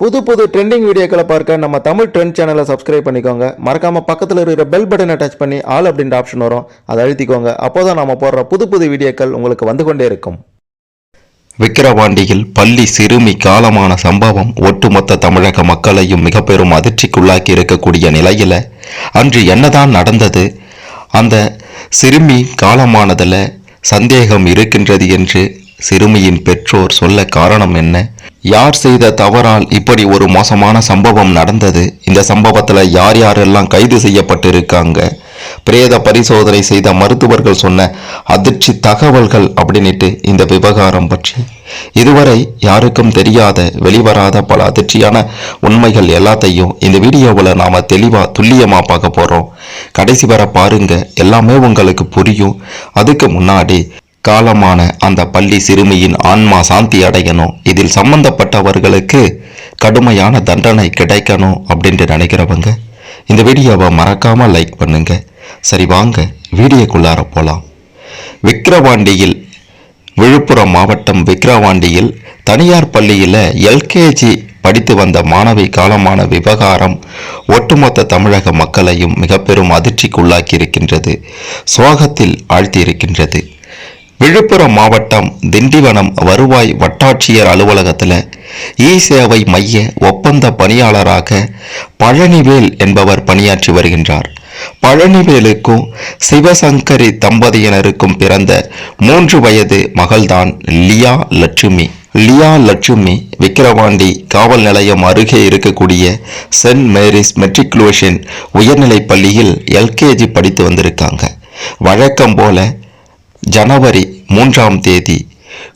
புது புது ட்ரெண்டிங் வீடியோக்களை பார்க்க நம்ம தமிழ் ட்ரெண்ட் சேனலை சப்ஸ்கிரைப் பண்ணிக்கோங்க. மறக்காமல் பக்கத்தில் இருக்கிற பெல் பட்டனை டச் பண்ணி ஆல் அப்படின்ற ஆப்ஷன் வரும். அதை அழுத்திக்கோங்க. அப்போதான் நம்ம போடுற புது புது வீடியோக்கள் உங்களுக்கு வந்து கொண்டே இருக்கும். விக்கிரவாண்டியில் பள்ளி சிறுமி காலமான சம்பவம் ஒட்டுமொத்த தமிழக மக்களையும் மிக பெரும் அதிர்ச்சிக்குள்ளாக்கி இருக்கக்கூடிய நிலையில் அன்று என்னதான் நடந்தது அந்த சிறுமி காலமானதில் சந்தேகம் இருக்கின்றது என்று சிறுமியின் பெற்றோர் சொல்ல காரணம் என்ன யார் செய்த தவறால் இப்படி ஒரு மோசமான சம்பவம் நடந்தது? இந்த சம்பவத்துல யார் யாரெல்லாம் கைது செய்யப்பட்டிருக்காங்க? பிரேத பரிசோதனை செய்த மருத்துவர்கள் சொன்ன அதிர்ச்சி தகவல்கள் அப்படின்னுட்டு இந்த விவகாரம் பற்றி. இதுவரை யாருக்கும் தெரியாத வெளிவராத பல அதிர்ச்சியான உண்மைகள் எல்லாத்தையும் இந்த வீடியோவில் நாம தெளிவா துல்லியமாக பார்க்க போறோம். கடைசி வர பாருங்க எல்லாமே உங்களுக்கு புரியும். அதுக்கு முன்னாடி காலமான அந்த பள்ளி சிறுமியின் ஆன்மா சாந்தி அடையணும். இதில் சம்பந்தப்பட்டவர்களுக்கு கடுமையான தண்டனை கிடைக்கணும் அப்படின்ட்டு நினைக்கிறவங்க இந்த வீடியோவை மறக்காமல் லைக் பண்ணுங்க. சரி வாங்க வீடியோக்குள்ளார போகலாம் விக்கிரவாண்டியில் விழுப்புரம் மாவட்டம் விக்கிரவாண்டியில் தனியார் பள்ளியில் எல்கேஜி படித்து வந்த மாணவி காலமான விவகாரம் ஒட்டுமொத்த தமிழக மக்களையும் மிக பெரும் அதிர்ச்சிக்குள்ளாக்கி இருக்கின்றது சோகத்தில் ஆழ்த்தியிருக்கின்றது. விழுப்புரம் மாவட்டம் திண்டிவனம் வருவாய் வட்டாட்சியர் அலுவலகத்தில் இ சேவை மைய ஒப்பந்த பணியாளராக பழனிவேல் என்பவர் பணியாற்றி வருகின்றார். பழனிவேலுக்கும் சிவசங்கரி தம்பதியினருக்கும் பிறந்த மூன்று வயது மகள்தான் லியா லட்சுமி. லியா லட்சுமி விக்கிரவாண்டி காவல் நிலையம் அருகே இருக்கக்கூடிய சென்ட் மேரிஸ் மெட்ரிகுலேஷன் உயர்நிலைப் பள்ளியில் எல்கேஜி படித்து வந்திருக்காங்க. வழக்கம் போல ஜனவரி மூன்றாம் தேதி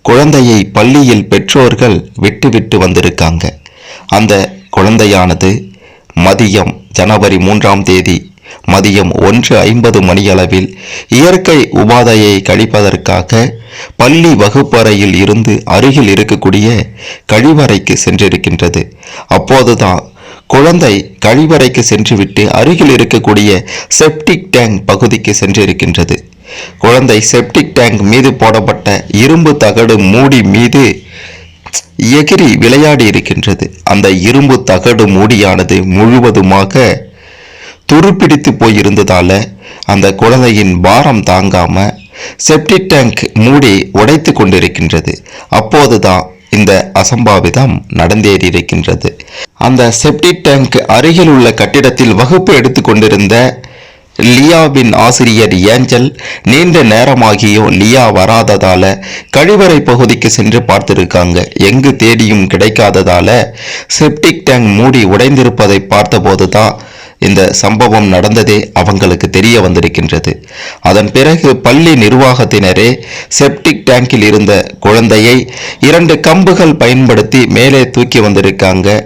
குழந்தையை பள்ளியில் பெற்றோர்கள் விட்டுவிட்டு வந்திருக்காங்க. அந்த குழந்தையானது மதியம் ஜனவரி மூன்றாம் தேதி மதியம் ஒன்று ஐம்பது மணியளவில் இயற்கை உபாதையை கழிப்பதற்காக பள்ளி வகுப்பறையில் இருந்து அருகில் இருக்கக்கூடிய கழிவறைக்கு சென்றிருக்கின்றது. அப்போதுதான் குழந்தை கழிவறைக்கு சென்றுவிட்டு அருகில் இருக்கக்கூடிய செப்டிக் டேங்க் பகுதிக்கு சென்றிருக்கின்றது. குழந்தை செப்டிக் டேங்க் மீது போடப்பட்ட இரும்பு தகடு மூடி மீது எகிரி விளையாடி இருக்கின்றது. அந்த இரும்பு தகடு மூடியானது முழுவதுமாக துருப்பிடித்து போயிருந்ததால அந்த குழந்தையின் பாரம் தாங்காம செப்டிக் டேங்க் மூடி உடைத்து கொண்டிருக்கின்றது. அப்போதுதான் இந்த அசம்பாவிதம் நடந்தேறி இருக்கின்றது. அந்த செப்டிக் டேங்க் அருகில் உள்ள கட்டிடத்தில் வகுப்பு எடுத்து கொண்டிருந்த லியாவின் ஆசிரியர் ஏஞ்சல் நீண்ட நேரமாகியும் லியா வராததால கழிவறை பகுதிக்கு சென்று பார்த்திருக்காங்க. எங்கு தேடியும் கிடைக்காததால செப்டிக் டேங்க் மூடி உடைந்திருப்பதை பார்த்தபோதுதான் இந்த சம்பவம் நடந்ததே அவங்களுக்கு தெரிய வந்திருக்கின்றது. அதன் பிறகு பள்ளி நிர்வாகத்தினரே செப்டிக் டேங்கில் இருந்த குழந்தையை இரண்டு கம்புகள் பயன்படுத்தி மேலே தூக்கி வந்திருக்காங்க.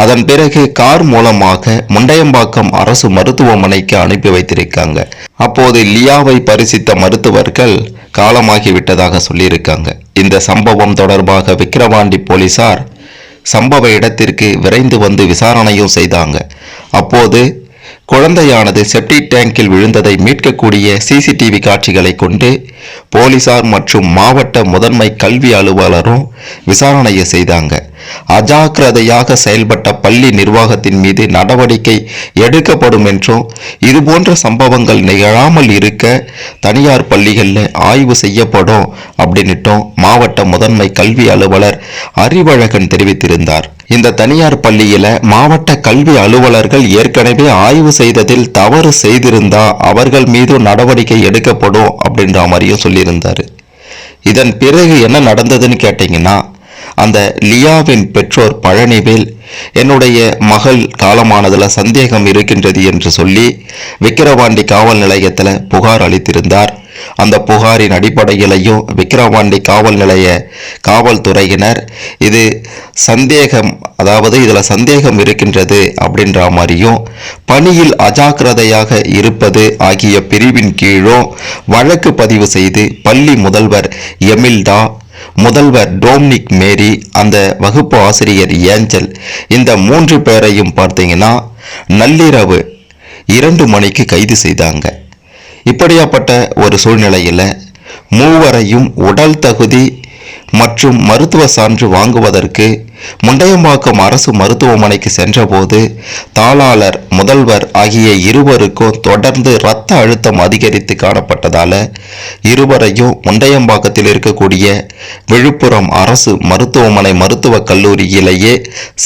அதன் பிறகு கார் மூலமாக முண்டையம்பாக்கம் அரசு மருத்துவமனைக்கு அனுப்பி வைத்திருக்காங்க. அப்போது லியாவை பரிசித்த மருத்துவர்கள் காலமாகிவிட்டதாக சொல்லியிருக்காங்க. இந்த சம்பவம் தொடர்பாக விக்கிரவாண்டி போலீசார் சம்பவ இடத்திற்கு விரைந்து வந்து விசாரணையும் செய்தாங்க. அப்போது குழந்தையானது செப்டிக் டேங்கில் விழுந்ததை மீட்கக்கூடிய சிசிடிவி காட்சிகளை கொண்டு போலீசார் மற்றும் மாவட்ட முதன்மை கல்வி அலுவலரும் விசாரணையை செய்தாங்க. அஜாக்கிரதையாக செயல்பட்ட பள்ளி நிர்வாகத்தின் மீது நடவடிக்கை எடுக்கப்படும் என்றும் இதுபோன்ற சம்பவங்கள் நிகழாமல் இருக்க தனியார் பள்ளிகளில் ஆய்வு செய்யப்படும் அப்படின்னுட்டும் மாவட்ட முதன்மை கல்வி அலுவலர் அறிவழகன் தெரிவித்திருந்தார். இந்த தனியார் பள்ளியில மாவட்ட கல்வி அலுவலர்கள் ஏற்கனவே ஆய்வு செய்ததில் தவறு செய்திருந்தா அவர்கள் மீது நடவடிக்கை எடுக்கப்படும் அப்படின்ற மாதிரியும் சொல்லியிருந்தாரு. இதன் பிறகு என்ன நடந்ததுன்னு கேட்டிங்கன்னா அந்த லியாவின் பெற்றோர் பழனிவேல் என்னுடைய மகள் காலமானதில் சந்தேகம் இருக்கின்றது என்று சொல்லி விக்கிரவாண்டி காவல் நிலையத்தில் புகார் அளித்திருந்தார். அந்த புகாரின் அடிப்படையிலையும் விக்கிரவாண்டி காவல் நிலைய காவல்துறையினர் இது சந்தேகம் அதாவது இதில் சந்தேகம் இருக்கின்றது அப்படின்ற மாதிரியும் பணியில் அஜாக்கிரதையாக இருப்பது ஆகிய பிரிவின் கீழும் வழக்கு பதிவு செய்து பள்ளி முதல்வர் எமில்தா முதல்வர் டோம்னிக் மேரி அந்த வகுப்பு ஆசிரியர் ஏஞ்சல் இந்த மூன்று பேரையும் பார்த்தீங்கன்னா நள்ளிரவு இரண்டு மணிக்கு கைது செய்தாங்க. இப்படியாப்பட்ட ஒரு சூழ்நிலையில் மூவரையும் உடல் தகுதி மற்றும் மருத்துவ சான்று வாங்குவதற்கு முண்டையம்பாக்கம் அரசு மருத்துவமனைக்கு சென்றபோது தாளாளர் முதல்வர் ஆகிய இருவருக்கும் தொடர்ந்து இரத்த அழுத்தம் அதிகரித்து காணப்பட்டதால இருவரையும் முண்டையம்பாக்கத்தில் இருக்கக்கூடிய விழுப்புரம் அரசு மருத்துவமனை மருத்துவக் கல்லூரியிலேயே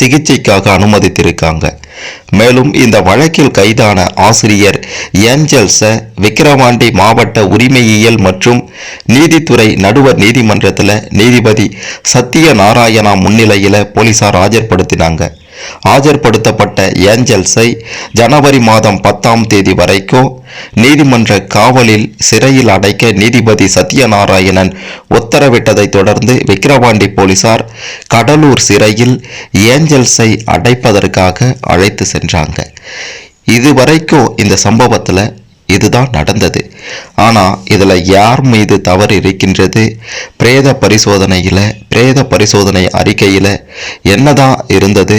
சிகிச்சைக்காக அனுமதித்திருக்காங்க. மேலும் இந்த வழக்கில் கைதான ஆசிரியர் ஏஞ்சல்ஸ விக்கிரவாண்டி மாவட்ட உரிமையியல் மற்றும் நீதித்துறை நடுவர் நீதிமன்றத்தில் நீதிபதி சத்யநாராயணா முன்னிலையில் போலீசார் ஆஜர்படுத்தினாங்க. ஆஜர்படுத்தப்பட்ட ஏஞ்சல்ஸை ஜனவரி மாதம் பத்தாம் தேதி வரைக்கும் நீதிமன்ற காவலில் சிறையில் அடைக்க நீதிபதி சத்யநாராயணன் உத்தரவிட்டதை தொடர்ந்து விக்கிரவாண்டி போலீசார் கடலூர் சிறையில் ஏஞ்சல்ஸை அடைப்பதற்காக அழைத்து சென்றாங்க. இதுவரைக்கும் இந்த சம்பவத்தில் இதுதான் நடந்தது. ஆனால் இதில் யார் மீது தவறு இருக்கின்றது? பிரேத பரிசோதனையில் பிரேத பரிசோதனை அறிக்கையில் என்னதான் இருந்தது?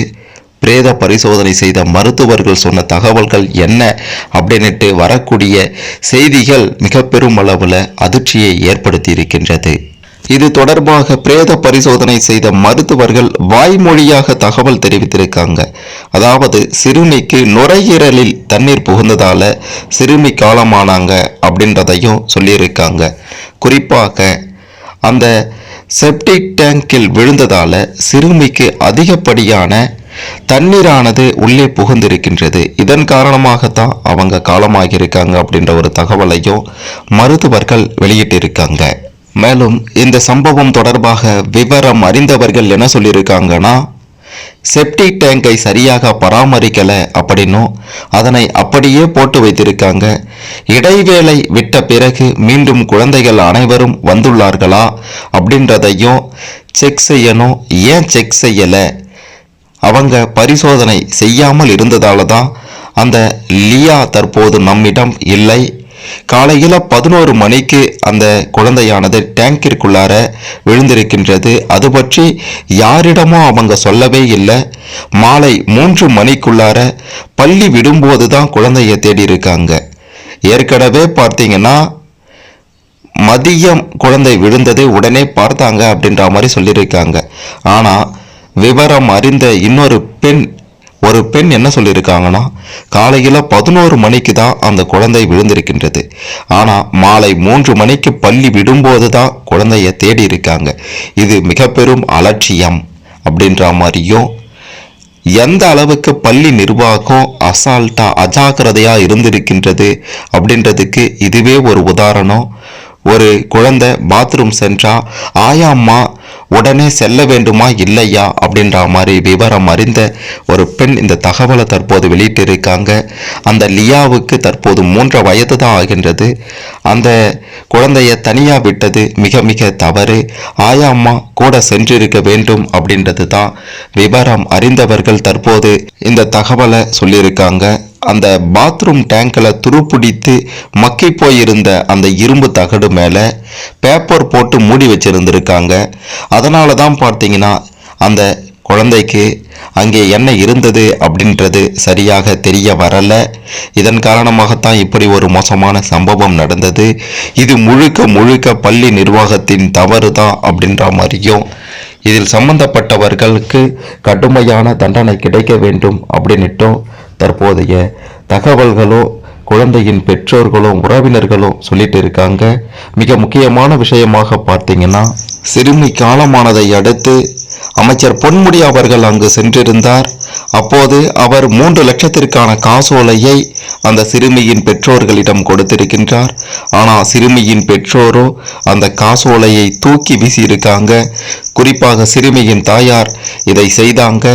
பிரேத பரிசோதனை செய்த மருத்துவர்கள் சொன்ன தகவல்கள் என்ன அப்படின்னுட்டு வரக்கூடிய செய்திகள் மிக பெரும் அளவில் அதிர்ச்சியை ஏற்படுத்தி இருக்கின்றது இது தொடர்பாக பிரேத பரிசோதனை செய்த மருத்துவர்கள் வாய்மொழியாக தகவல் தெரிவித்திருக்காங்க. அதாவது சிறுமிக்கு நுரையீரலில் தண்ணீர் புகுந்ததால சிறுமி காலமானாங்க அப்படின்றதையும் சொல்லியிருக்காங்க. குறிப்பாக அந்த செப்டிக் டேங்கில் விழுந்ததால சிறுமிக்கு அதிகப்படியான தண்ணீரானது உள்ளே புகுந்திருக்கின்றது. இதன் காரணமாகத்தான் அவங்க காலமாகியிருக்காங்க அப்படின்ற ஒரு தகவலையும் மருத்துவர்கள் வெளியிட்டிருக்காங்க. மேலும் இந்த சம்பவம் தொடர்பாக விவரம் அறிந்தவர்கள் என்ன சொல்லியிருக்காங்கன்னா செப்டிக் டேங்கை சரியாக பராமரிக்கல அப்படின்னும் அதனை அப்படியே போட்டு வைத்திருக்காங்க. இடைவேளை விட்ட பிறகு மீண்டும் குழந்தைகள் அனைவரும் வந்துள்ளார்களா அப்படின்றதையும் செக் செய்யணும். ஏன் செக் செய்யலை? அவங்க பரிசோதனை செய்யாமல் இருந்ததால தான் அந்த லியா தற்போது நம்மிடம் இல்லை காலையில் பதினோரு மணிக்கு அந்த குழந்தையானது டேங்கிற்குள்ளார விழுந்திருக்கின்றது. அது பற்றி யாரிடமும் அவங்க சொல்லவே இல்லை. மாலை மூன்று மணிக்குள்ளார பள்ளி விடும்போது தான் குழந்தைய தேடி இருக்காங்க ஏற்கனவே பார்த்தீங்கன்னா மதியம் குழந்தை விழுந்தது உடனே பார்த்தாங்க அப்படின்ற மாதிரி சொல்லியிருக்காங்க. ஆனால் விவரம் அறிந்த இன்னொரு பெண் ஒரு பெண் என்ன சொல்லியிருக்காங்கன்னா காலையில் பதினோரு மணிக்கு தான் அந்த குழந்தை விழுந்திருக்கின்றது. ஆனால் மாலை மூன்று மணிக்கு பள்ளி விடும்போது தான் குழந்தைய தேடி இருக்காங்க. இது மிக பெரும் அலட்சியம் அப்படின்ற மாதிரியும் எந்த அளவுக்கு பள்ளி நிர்வாகம் அசால்ட்டா அஜாக்கிரதையா இருந்திருக்கின்றது அப்படின்றதுக்கு இதுவே ஒரு உதாரணம். ஒரு குழந்தை பாத்ரூம் சென்றா ஆயாம்மா உடனே செல்ல வேண்டுமா? இல்லையா? அப்படின்ற மாதிரி விவரம் அறிந்த ஒரு பெண் இந்த தகவலை தற்போது வெளியிட்டிருக்காங்க. அந்த லியாவுக்கு தற்போது மூன்று வயது தான் ஆகின்றது. அந்த குழந்தைய தனியா விட்டது மிக மிக தவறு. ஆயாம்மா கூட சென்றிருக்க வேண்டும் அப்படின்றது தான் விவரம் அறிந்தவர்கள் தற்போது இந்த தகவலை சொல்லியிருக்காங்க. அந்த பாத்ரூம் டேங்கில் துருப்பிடித்து மக்கி போயிருந்த அந்த இரும்பு தகடு மேலே பேப்பர் போட்டு மூடி வச்சிருந்திருக்காங்க. அதனால தான் பார்த்தீங்கன்னா அந்த குழந்தைக்கு அங்கே என்ன இருந்தது அப்படின்றது சரியாக தெரிய வரலை. இதன் காரணமாகத்தான் இப்படி ஒரு மோசமான சம்பவம் நடந்தது. இது முழுக்க முழுக்க பள்ளி நிர்வாகத்தின் தவறு தான் அப்படின்ற மாதிரியும் இதில் சம்பந்தப்பட்டவர்களுக்கு கடுமையான தண்டனை கிடைக்க வேண்டும் அப்படின்னுட்டும் தற்போதைய தகவல்களோ குழந்தையின் பெற்றோர்களும் உறவினர்களும் சொல்லிட்டு இருக்காங்க. மிக முக்கியமான விஷயமாக பார்த்தீங்கன்னா சிறுமி காலமானதை அடுத்து அமைச்சர் பொன்முடி அவர்கள் அங்கு சென்றிருந்தார். அப்போது அவர் மூன்று லட்சத்திற்கான காசோலையை அந்த சிறுமியின் பெற்றோர்களிடம் கொடுத்திருக்கின்றார். ஆனால் சிறுமியின் பெற்றோரோ அந்த காசோலையை தூக்கி வீசியிருக்காங்க. குறிப்பாக சிறுமியின் தாயார் இதை செய்தாங்க.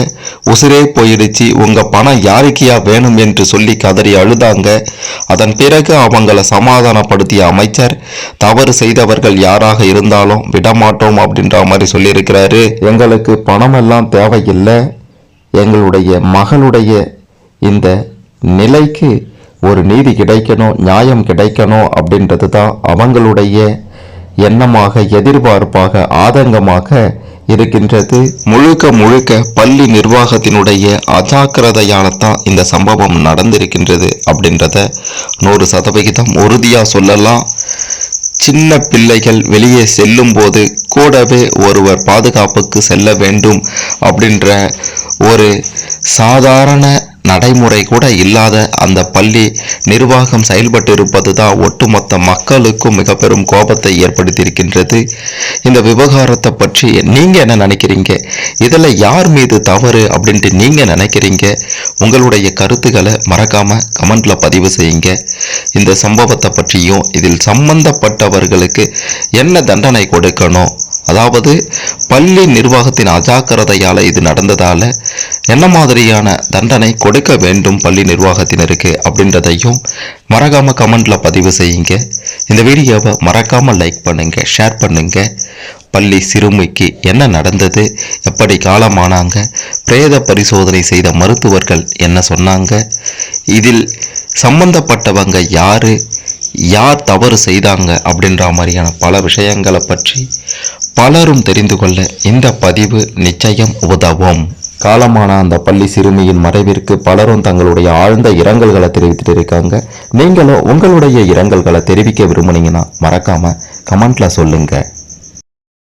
உசிரே போயிடுச்சு. உங்கள் பணம் யாருக்கியா வேணும் என்று சொல்லி கதறி அழுதாங்க. அதன் பிறகு அவங்கள சமாதானப்படுத்திய அமைச்சர் தவறு செய்தவர்கள் யாராக இருந்தாலும் விடமாட்டோம் அப்படின்ற மாதிரி சொல்லியிருக்கிறாரு. எங்களுக்கு பணமெல்லாம் தேவையில்லை. எங்களுடைய மகளுடைய இந்த நிலைக்கு ஒரு நீதி கிடைக்கணும் நியாயம் கிடைக்கணும் அப்படின்றது தான் அவங்களுடைய எண்ணமாக எதிர்பார்ப்பாக ஆதங்கமாக இருக்கின்றது. முழுக்க முழுக்க பள்ளி நிர்வாகத்தினுடைய அஜாக்கிரதையால தான் இந்த சம்பவம் நடந்திருக்கின்றது அப்படின்றத நூறு சதவிகிதம் உறுதியாக சொல்லலாம். சின்ன பிள்ளைகள் வெளியே செல்லும்போது கூடவே ஒருவர் பாதுகாப்புக்கு செல்ல வேண்டும் அப்படின்ற ஒரு சாதாரண நடைமுறை கூட இல்லாத அந்த பள்ளி நிர்வாகம் செயல்பட்டு இருப்பது தான் ஒட்டுமொத்த மக்களுக்கும் மிக பெரும் கோபத்தை ஏற்படுத்தியிருக்கின்றது. இந்த விவகாரத்தை பற்றி நீங்கள் என்ன நினைக்கிறீங்க? இதில் யார் மீது தவறு அப்படின்ட்டு நீங்கள் நினைக்கிறீங்க? உங்களுடைய கருத்துக்களை மறக்காமல் கமெண்டில் பதிவு செய்யுங்க. இந்த சம்பவத்தை பற்றியும் இதில் சம்பந்தப்பட்டவர்களுக்கு என்ன தண்டனை கொடுக்கணும்? அதாவது பள்ளி நிர்வாகத்தின் அஜாக்கிரதையால் இது நடந்ததால் என்ன மாதிரியான தண்டனை கொடுக்க வேண்டும் பள்ளி நிர்வாகத்தினருக்கு அப்படின்றதையும் மறக்காமல் கமெண்டில் பதிவு செய்யுங்க. இந்த வீடியோவை மறக்காமல் லைக் பண்ணுங்கள் ஷேர் பண்ணுங்கள் பள்ளி சிறுமிக்கு என்ன நடந்தது எப்படி காலமானாங்க பிரேத பரிசோதனை செய்த மருத்துவர்கள் என்ன சொன்னாங்க இதில் சம்பந்தப்பட்டவங்க யார் யார் தவறு செய்தாங்க அப்படின்ற மாதிரியான பல விஷயங்களை பற்றி பலரும் தெரிந்து கொள்ள இந்த பதிவு நிச்சயம் உதவும். காலமான அந்த பள்ளி சிறுமியின் மறைவிற்கு பலரும் தங்களுடைய ஆழ்ந்த இரங்கல்களை தெரிவித்துட்டு இருக்காங்க. நீங்களும் உங்களுடைய இரங்கல்களை தெரிவிக்க விரும்புனீங்கன்னா மறக்காம கமெண்ட்ல சொல்லுங்க.